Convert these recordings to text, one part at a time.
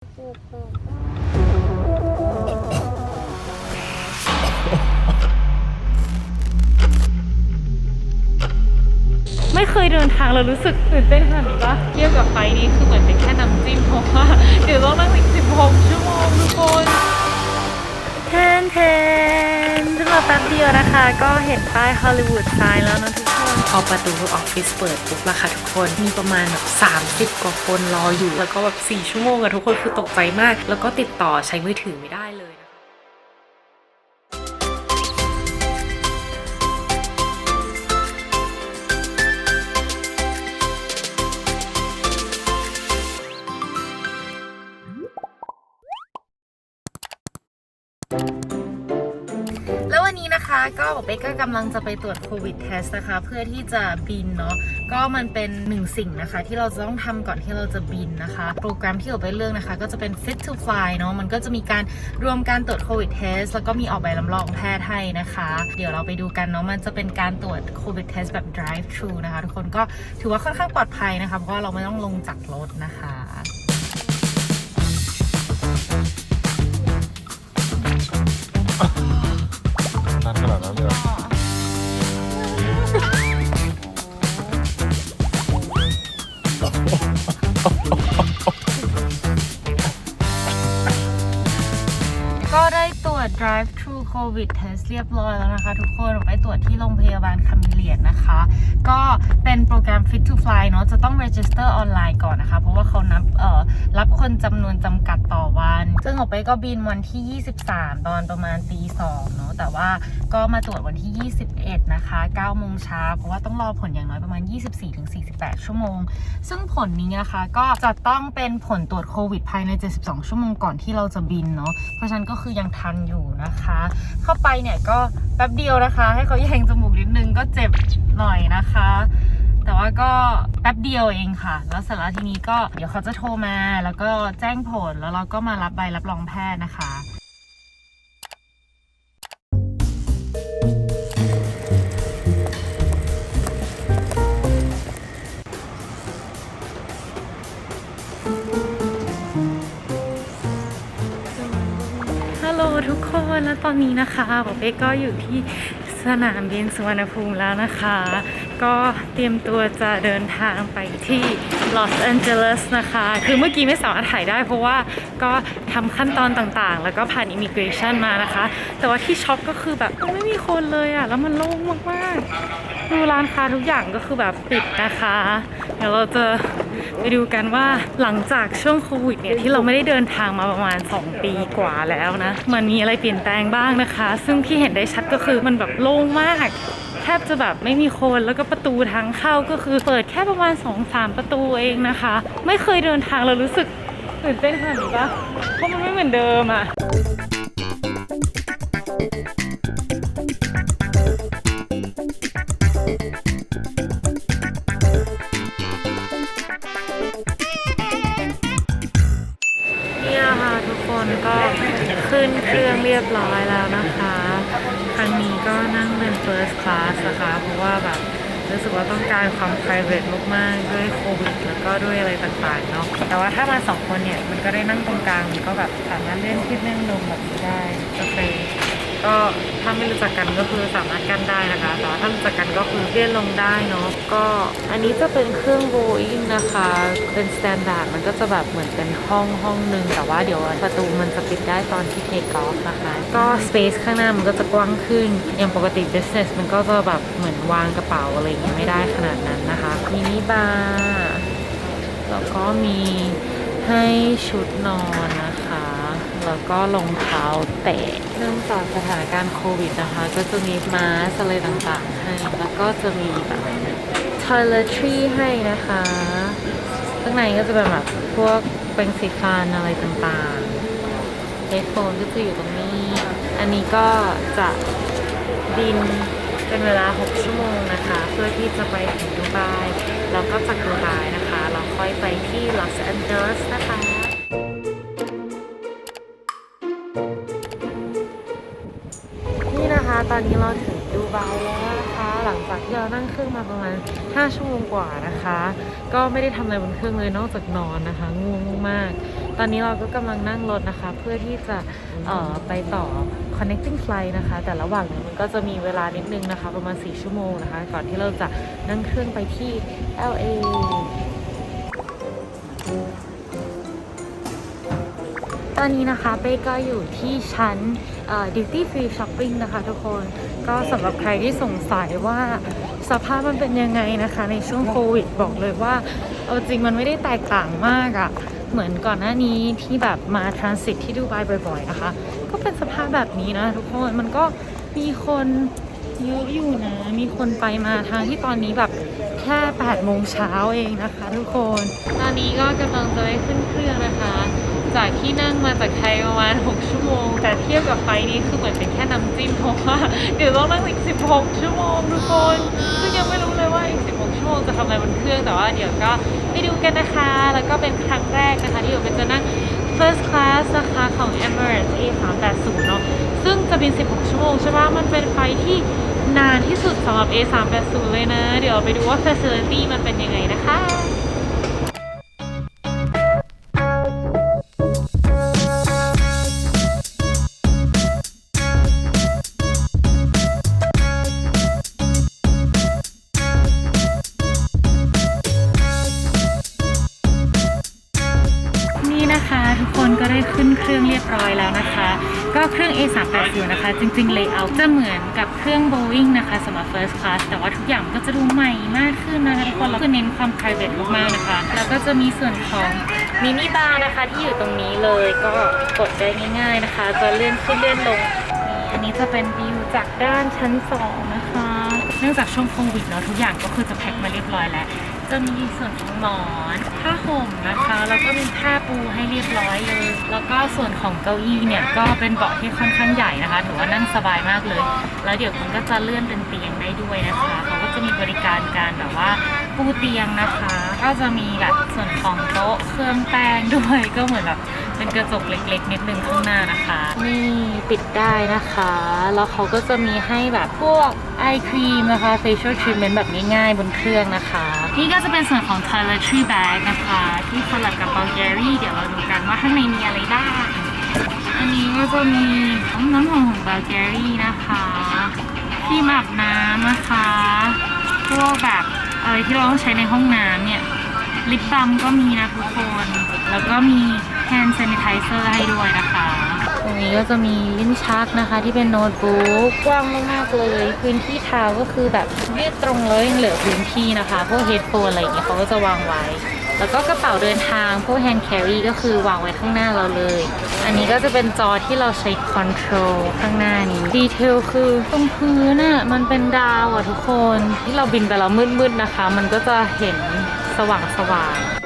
ไม่เคยเดินทางเรารู้สึกตื่นเต้นขนาดนี้ปะเทียบกับไฟนี้คือเหมือนเป็นแค่น้ำจิ้มเพราะว่าเดี๋ยวต้องนั่งอีก16 ชั่วโมงทุกคนแทนแทนขึ้นมาแป๊บเดียวนะคะ ก็เห็นป้ายฮอลลีวูดไซน์แล้วนะทุกคน พอประตูออฟฟิศเปิดปุ๊บละค่ะทุกคนมีประมาณแบบ 30 กว่าคนรออยู่ แล้วก็แบบ 4 ชั่วโมงอะทุกคนคือตกใจมาก แล้วก็ติดต่อใช้มือถือไม่ได้เลยำลังจะไปตรวจโควิดเทสนะคะ เพื่อที่จะบินเนาะก็มันเป็นหนึ่งสิ่งนะคะ ที่เราจะต้องทำก่อนที่เราจะบินนะคะ โปรแกรมที่เราไปเลือกนะคะ ก็จะเป็น fit to fly เนาะมันก็จะมีการรวมการตรวจโควิดเทสแล้วก็มีออกใบรับรองแพทย์ให้นะคะ เดี๋ยวเราไปดูกันเนาะมันจะเป็นการตรวจโควิดเทสแบบ drive thru นะคะ ทุกคนก็ถือว่าค่อนข้างปลอดภัยนะคะเพราะว่าเราไม่ต้องลงจากรถนะคะ thru covid test เรียบร้อยแล้วนะคะ ทุกคนไปตรวจที่โรงพยาบาลคามิเลียนนะคะ ก็เป็นโปรแกรม fit to fly เนาะจะต้อง register ออนไลน์ก่อนนะคะ เพราะว่าเขานับเอ่อรับคนจำนวนจำกัดต่อวัน ซึ่งออกไปก็บินวันที่ 23 ตอนประมาณตี2เนาะแต่ว่าก็มาตรวจวันที่ 21 นะคะ9โมงเช้าเพราะว่าต้องรอผลอย่างน้อยประมาณ 24-48 ชั่วโมง ซึ่งผลนี้นะคะก็จะต้องเป็นผลตรวจโควิดภายใน 72 ชั่วโมงก่อนที่เราจะบินเนาะเพราะฉะนั้นก็คือยังทันอยู่นะคะเข้าไปเนี่ยก็แป๊บเดียวนะคะ ให้เขาแยงจมูกนิดนึงก็เจ็บหน่อยนะคะ แต่ว่าก็แป๊บเดียวเองค่ะ แล้วเสร็จแล้วทีนี้ก็เดี๋ยวเขาจะโทรมาแล้วก็แจ้งผลแล้วเราก็มารับใบรับรองแพทย์นะคะ อนนี้นะคะปอเอกก็อยู่ที่สนามบินสุวรรณภูมิแล้วนะคะ ก็เตรียมตัวจะเดินทางไปที่ลอสแอนเจลิสนะคะ คือเมื่อกี้ไม่สามารถถ่ายได้เพราะว่าก็ทำขั้นตอนต่างๆ แล้วก็ผ่านอิมิเกรชันมานะคะ แต่ว่าที่ช็อกก็คือแบบไม่มีคนเลยอะ แล้วมันโล่งมากๆ ดูร้านค้าทุกอย่างก็คือแบบปิดนะคะ เดี๋ยวเราจะไปดูกันว่าหลังจากช่วงโควิดเนี่ยที่เราไม่ได้เดินทางมาประมาณ 2 ปีกว่าแล้วนะ มันมีอะไรเปลี่ยนแปลงบ้างนะคะ ซึ่งที่เห็นได้ชัดก็คือมันแบบโล่งมากแทบจะแบบไม่มีคนแล้วก็ประตูทางเข้าก็คือเปิดแค่ประมาณ 2-3 ประตูเองนะคะ ไม่เคยเดินทางเรารู้สึกตื่นเต้นขนาดนี้ปะเพราะมันไม่เหมือนเดิมอะ เครื่องเรียบร้อยแล้วนะคะ ครั้งนี้ก็นั่งเป็น first class นะคะ เพราะว่าแบบรู้สึกว่าต้องการความ private มากๆ ด้วยโควิด แล้วก็ด้วยอะไรต่างๆเนาะ แต่ว่าถ้ามาสองคนเนี่ย มันก็ได้นั่งตรงกลาง มันก็แบบสามารถเล่นที่นเล่นลงแบบนี้ได้โอเค ก็ถ้าไม่รู้จักกันก็คือสามารถกันได้นะคะแต่ถ้ารู้จักกันก็คือเลื่อนลงได้เนาะก็อันนี้จะเป็นเครื่องโบอิงนะคะเป็นสแตนดาร์ดมันก็จะแบบเหมือนเป็นห้องห้องหนึ่งแต่ว่าเดี๋ยวประตูมันจะปิดได้ตอนที่เทคออฟนะคะก็สเปซข้างหน้ามันก็จะกว้างขึ้นอย่างปกติ business มันก็จะแบบเหมือนวางกระเป๋าอะไรอย่างเงี้ยไม่ได้ขนาดนั้นนะคะมินิบาร์แล้วก็มีให้ชุดนอนนะ แล้วก็รองเท้าแตะเนื่องจากสถานการณ์โควิดนะคะ ก็จะมีมาสอะไรต่างๆให้ แล้วก็จะมีแบบ toiletry ให้นะคะ ข้างในก็จะเป็นแบบพวกเป็นสีฟันอะไรต่างๆเฮดโฟนก็จะอยู่ตรงนี้ อันนี้ก็จะบินเป็นเวลา 6 ชั่วโมงนะคะ เพื่อที่จะไปถึงดูไบแล้วก็จากดูไบนะคะ เราค่อยไปที่ลอสแอนเจลิสนะคะ ตอนนี้เราถึงดูไบแล้วนะคะหลังจากที่เรานั่งเครื่องมาประมาณ 5 ชั่วโมงกว่านะคะ ก็ไม่ได้ทำอะไรบนเครื่องเลยนอกจากนอนนะคะง่วงมาก ตอนนี้เราก็กำลังนั่งรถนะคะ เพื่อที่จะเอ่อไปต่อ connecting flight นะคะ แต่ระหว่างนี้มันก็จะมีเวลานิดนึงนะคะ ประมาณ 4 ชั่วโมงนะคะ ก่อนที่เราจะนั่งเครื่องไปที่ LA ตอนนี้นะคะเป้ก็อยู่ที่ชั้น เอ่อ duty free shopping นะคะทุกคนก็สำหรับใครที่สงสัยว่าสภาพมันเป็นยังไงนะคะ ในช่วงโควิดบอกเลยว่าเอาจริงมันไม่ได้แตกต่างมากอะ่ะเหมือนก่อนหน้านี้ที่แบบมาทรานสิตที่ดูไบบ่อยๆนะคะ ก็เป็นสภาพแบบนี้นะทุกคนมันก็มีคนเยอะอยู่นะ มีคนไปมาทางที่ตอนนี้แบบแค่8โมงเช้าเองนะคะทุกคน ตอนนี้ก็กำลังจะได้ขึ้นเครื่องนะคะ จากที่นั่งมาจากไทยประมาณ 6 ชั่วโมง แต่เทียบกับไฟล์นี้คือเหมือนเป็นแค่น้ำจิ้มเพราะว่าเดี๋ยวต้องนั่งอีก 16 ชั่วโมงทุกคนซึ่งยังไม่รู้เลยว่าอีก 16 ชั่วโมงจะทำอะไรบนเครื่องแต่ว่าเดี๋ยวก็ไปดูกันนะคะ แล้วก็เป็นครั้งแรกนะคะ ที่เดี๋ยวเป็นจะนั่ง first class นะคะของ Emirates A380 เนอะซึ่งจะบิน 16 ชั่วโมงใช่ปะมันเป็นไฟล์ที่นานที่สุดสำหรับ A380 เลยนะ เดี๋ยวไปดูว่า facility มันเป็นยังไงนะคะ ริง ๆ layout จะเหมือนกับเครื่อง Boeing นะคะสำหรับ first class แต่ว่าทุกอย่างก็จะดูใหม่มากขึ้นนะคะทุกคนแล้วก็เน้นความ private มากๆนะคะ แล้วก็จะมีส่วนของมินิบาร์นะคะที่อยู่ตรงนี้เลยก็กดได้ง่าย ๆนะคะ จะเลื่อนขึ้นเลื่อนลงนี่อันนี้จะเป็นวิวจากด้านชั้น 2 นะคะ เนื่องจากช่วงโควิดเนาะทุกอย่างก็คือจะแพ็คมาเรียบร้อยแล้ว จะมีส่วนของหมอนผ้าห่มนะคะแล้วก็มีผ้าปูให้เรียบร้อยเลย แล้วก็ส่วนของเก้าอี้เนี่ยก็เป็นเบาะที่ค่อนข้างใหญ่นะคะถือว่านั่งสบายมากเลย แล้วเดี๋ยวมันก็จะเลื่อนเป็นเตียงได้ด้วยนะคะเขาก็จะมีบริการการแบบว่าปูเตียงนะคะ ก็จะมีแบบส่วนของโต๊ะเครื่องแป้งด้วยก็เหมือนแบบ เป็นกระจกเล็กๆนิดนึงข้างหน้านะคะ นี่ปิดได้นะคะ แล้วเขาก็จะมีให้แบบพวกไอครีมนะคะ facial treatment แบบง่ายๆบนเครื่องนะคะ นี่ก็จะเป็นส่วนของ toiletry bag นะคะ ที่คอลแลบกับ Bulgari เดี๋ยวเราดูกันว่าข้างในมีอะไรบ้างอันนี้ก็จะมีน้ำหอมของ Bulgari นะคะที่อาบน้ำนะคะ พวกแบบอะไรที่เราต้องใช้ในห้องน้ำเนี่ยลิปบัมก็มีนะทุกคน แล้วก็มี hand sanitizer ให้ด้วยนะคะ ตรงนี้ก็จะมีลิ้นชักนะคะที่เป็นโน้ตบุ๊กกว้างมากๆเลย พื้นที่เท้าก็คือแบบยืดตรงเลยยังเหลือพื้นที่นะคะ พวกเฮดโฟนอะไรอย่างเงี้ยเขาก็จะวางไว้ แล้วก็กระเป๋าเดินทาง พวก hand carry ก็คือวางไว้ข้างหน้าเราเลย อันนี้ก็จะเป็นจอที่เราใช้ control ข้างหน้านี้ ดีเทลคือตรงพื้นน่ะมันเป็นดาวอะทุกคน ที่เราบินไปแล้วมืดๆนะคะ มันก็จะเห็นสว่างๆ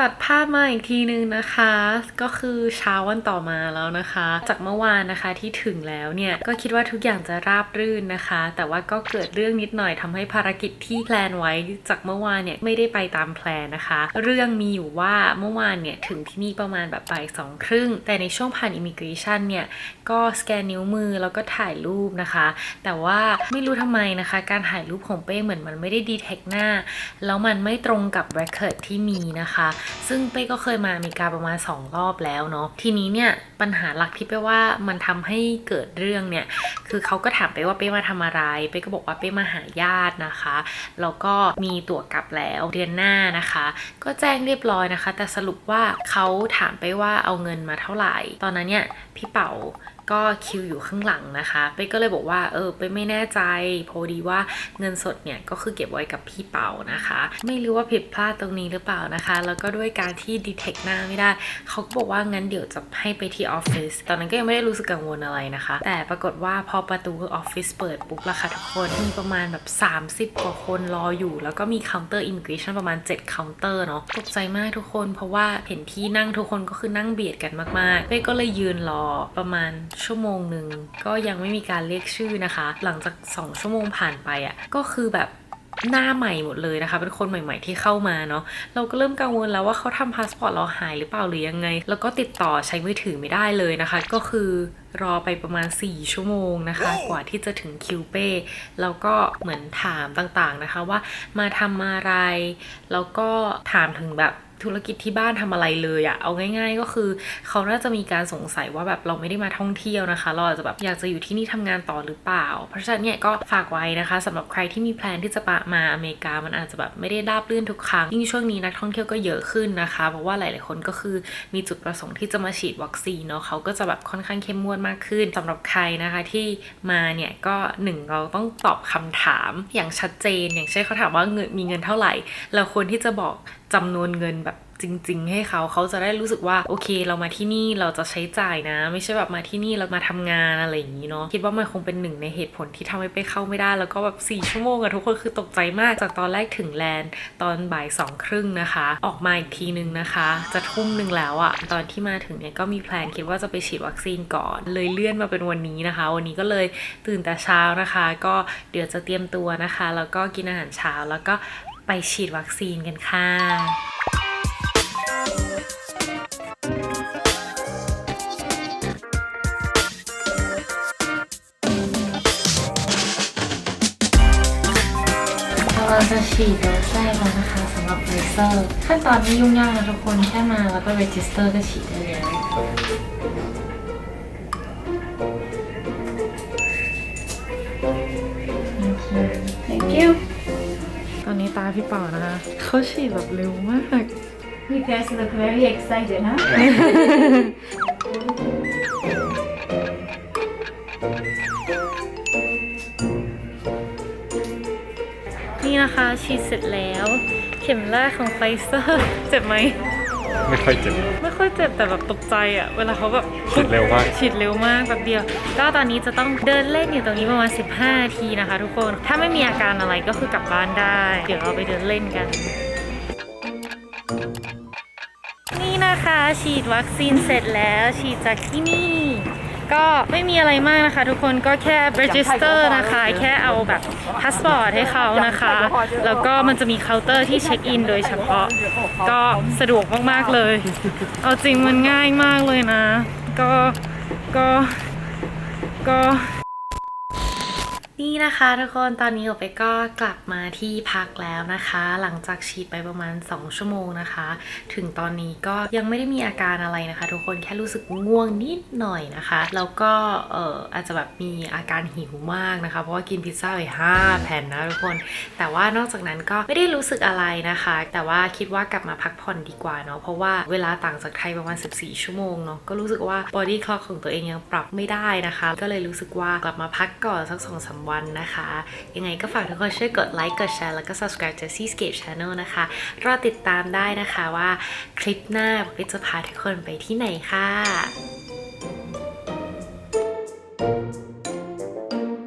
ตัดภาพมาอีกทีนึงนะคะ ก็คือเช้าวันต่อมาแล้วนะคะ จากเมื่อวานนะคะที่ถึงแล้วเนี่ยก็คิดว่าทุกอย่างจะราบรื่นนะคะ แต่ว่าก็เกิดเรื่องนิดหน่อยทำให้ภารกิจที่แพลนไว้จากเมื่อวานเนี่ยไม่ได้ไปตามแพลนนะคะ เรื่องมีอยู่ว่าเมื่อวานเนี่ยถึงที่นี่ประมาณแบบบ่ายสองครึ่งแต่ในช่วงผ่านอิมิเกรชันเนี่ยก็สแกนนิ้วมือแล้วก็ถ่ายรูปนะคะ แต่ว่าไม่รู้ทำไมนะคะ การถ่ายรูปของเป้เหมือนมันไม่ได้ดีเทคหน้าแล้วมันไม่ตรงกับ record ที่มีนะคะซึ่งเป้ก็เคยมาอเมริกาประมาณ 2 รอบแล้วเนาะทีนี้เนี่ยปัญหาหลักที่เป้ว่ามันทำให้เกิดเรื่องเนี่ยคือเขาก็ถามเป้ว่าเป้มาทำอะไร เป้ก็บอกว่าเป้มาหาญาตินะคะแล้วก็มีตั๋วกลับแล้วเดือนหน้านะคะ ก็แจ้งเรียบร้อยนะคะ แต่สรุปว่าเขาถามไปว่าเอาเงินมาเท่าไหร่ ตอนนั้นเนี่ยพี่เป๋า ก็คิวอยู่ข้างหลังนะคะเป้ก็เลยบอกว่าเออเป้ไม่แน่ใจพอดีว่าเงินสดเนี่ยก็คือเก็บไว้กับพี่เป๋านะคะ ไม่รู้ว่าผิดพลาดตรงนี้หรือเปล่านะคะ แล้วก็ด้วยการที่ดีเทคหน้าไม่ได้ เขาก็บอกว่างั้นเดี๋ยวจะให้ไปที่ออฟฟิศตอนนั้นก็ยังไม่ได้รู้สึกกังวลอะไรนะคะ แต่ปรากฏว่าพอประตูออฟฟิศเปิดปุ๊บละค่ะทุกคนมีประมาณแบบ 30 กว่าคนรออยู่ แล้วก็มีเคาน์เตอร์อิมิเกรชันประมาณ7เคาน์เตอร์เนาะตกใจมากทุกคน เพราะว่าเห็นที่นั่งทุกคนก็คือนั่งเบียดกันมากๆเป้ก็เลยยืนรอประมาณชั่วโมงหนึ่งก็ยังไม่มีการเรียกชื่อนะคะ หลังจาก 2 ชั่วโมงผ่านไปอะ่ะก็คือแบบหน้าใหม่หมดเลยนะคะ เป็นคนใหม่ ๆที่เข้ามาเนาะเราก็เริ่มกังวลแล้วว่าเขาทำพาสปอร์ตเราหายหรือเปล่าหรือยังไง แล้วก็ติดต่อใช้มือถือไม่ได้เลยนะคะ ก็คือรอไปประมาณ 4 ชั่วโมงนะคะ กว่าที่จะถึงคิวเป้แล้วก็เหมือนถามต่างๆนะคะว่ามาทำอะไร แล้วก็ถามถึงแบบ ธุรกิจที่บ้านทำอะไรเลยอะเอาง่าย ๆ ก็คือ เขาน่าจะมีการสงสัยว่าแบบเราไม่ได้มาท่องเที่ยวนะคะ เราอาจจะแบบอยากจะอยู่ที่นี่ทำงานต่อหรือเปล่า เพราะฉะนั้นเนี่ยก็ฝากไว้นะคะสำหรับใครที่มีแพลนที่จะมาอเมริกามันอาจจะแบบไม่ได้ราบเรื่อนทุกครั้งยิ่งช่วงนี้นักท่องเที่ยวก็เยอะขึ้นนะคะ เพราะว่าหลาย ๆ คนก็คือมีจุดประสงค์ที่จะมาฉีดวัคซีนเนาะเขาก็จะแบบค่อนข้างเข้มงวดมากขึ้นสำหรับใครนะคะที่มาเนี่ยก็หนึ่งเราต้องตอบคำถามอย่างชัดเจน อย่างเช่นเขาถามว่าเงินมีเงินเท่าไหร่ เราควรที่จะบอก จำนวนเงินแบบจริง ๆ ให้เขาเขาจะได้รู้สึกว่าโอเค เรามาที่นี่เราจะใช้จ่ายนะ ไม่ใช่แบบมาที่นี่เรามาทำงานอะไรอย่างนี้เนาะคิดว่ามันคงเป็นหนึ่งในเหตุผลที่ทำให้ไปเข้าไม่ได้ แล้วก็แบบ4ชั่วโมงอะทุกคนคือตกใจมากจากตอนแรกถึงแลนด์ตอนบ่ายสองครึ่งนะคะ ออกมาอีกทีนึงนะคะ จะทุ่มหนึ่งแล้วอะตอนที่มาถึงเนี่ยก็มีแพลนคิดว่าจะไปฉีดวัคซีนก่อน เลยเลื่อนมาเป็นวันนี้นะคะ วันนี้ก็เลยตื่นแต่เช้านะคะ ก็เดี๋ยวจะเตรียมตัวนะคะ แล้วก็กินอาหารเช้าแล้วก็ ไปฉีดวัคซีนกันค่ะเราจะฉีดโดสแรกแล้วนะคะสำหรับไฟเซอร์ขั้นตอนไม่ยุ่งยากนะทุกคนแค่มาแล้วก็ register ก็ฉีดได้แล้ว นนี้ตาพี่เป่านะคะเขาฉีดแบบเร็วมาก You guys look very excited, huh? นี่นะคะฉีดเสร็จแล้ว เข็มแรกของไฟเซอร์ เจ็บไหม ไม่ค่อยเจ็บ ไม่ค่อยเจ็บแต่แบบตกใจอะเวลาเขาแบบฉีดเร็วมาก ฉีดเร็วมากแบบเดียว ก็ตอนนี้จะต้องเดินเล่นอยู่ตรงนี้ประมาณ 15นาทีนะคะ ทุกคน ถ้าไม่มีอาการอะไรก็คือกลับบ้านได้ เดี๋ยวเราไปเดินเล่นกัน นี่นะคะ ฉีดวัคซีนเสร็จแล้ว ฉีดจากที่นี่ ก็ไม่มีอะไรมากนะคะ ทุกคนก็แค่ register นะคะ แค่เอาแบบพาสปอร์ตให้เขานะคะ แล้วก็มันจะมีเคาน์เตอร์ที่เช็คอินโดยเฉพาะ ก็สะดวกมากๆเลย เอาจริงมันง่ายมากเลยนะ ก็ก็ก็ นี่นะคะทุกคนตอนนี้โอเปก็กลับมาที่พักแล้วนะคะ หลังจากฉีดไปประมาณ 2 ชั่วโมงนะคะ ถึงตอนนี้ก็ยังไม่ได้มีอาการอะไรนะคะ ทุกคนแค่รู้สึกง่วงนิดหน่อยนะคะ แล้วก็เอ่ออาจจะแบบมีอาการหิวมากนะคะ เพราะว่ากินพิซซ่าไป5แผ่นนะทุกคน แต่ว่านอกจากนั้นก็ไม่ได้รู้สึกอะไรนะคะ แต่ว่าคิดว่ากลับมาพักผ่อนดีกว่าเนาะเพราะว่าเวลาต่างจากไทยประมาณ 14 ชั่วโมงเนาะก็รู้สึกว่า body clock ของตัวเองยังปรับไม่ได้นะคะ ก็เลยรู้สึกว่ากลับมาพักก่อนสัก2องสาวันนะคะ ยังไงก็ฝากทุกคนช่วยกดไลค์กดแชร์แล้วก็ subscribe จะ Seascape Channel นะคะ รอติดตามได้นะคะว่าคลิปหน้าพี่จะพาทุกคนไปที่ไหนค่ะ